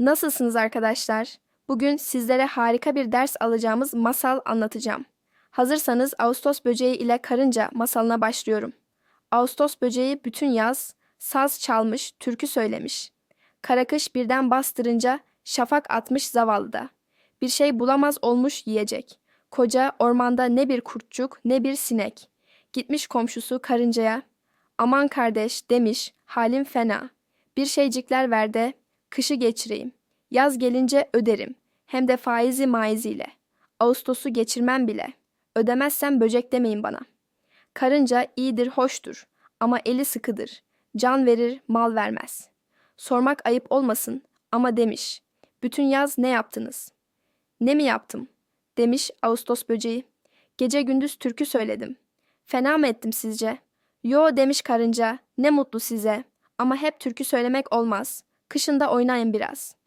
Nasılsınız arkadaşlar? Bugün sizlere harika bir ders alacağımız masal anlatacağım. Hazırsanız Ağustos böceği ile karınca masalına başlıyorum. Ağustos böceği bütün yaz saz çalmış, türkü söylemiş. Karakış birden bastırınca şafak atmış zavallıda. Bir şey bulamaz olmuş yiyecek. Koca ormanda ne bir kurtçuk ne bir sinek. Gitmiş komşusu karıncaya. Aman kardeş demiş halim fena. Bir şeycikler ver de kışı geçireyim. Yaz gelince öderim. Hem de faizi maiziyle. Ağustos'u geçirmem bile. Ödemezsem böcek demeyin bana. Karınca iyidir, hoştur. Ama eli sıkıdır. Can verir, mal vermez. Sormak ayıp olmasın ama demiş. Bütün yaz ne yaptınız? Ne mi yaptım? Demiş Ağustos böceği. Gece gündüz türkü söyledim. Fena mı ettim sizce? Yo demiş karınca. Ne mutlu size. Ama hep türkü söylemek olmaz. Kışında oynayın biraz.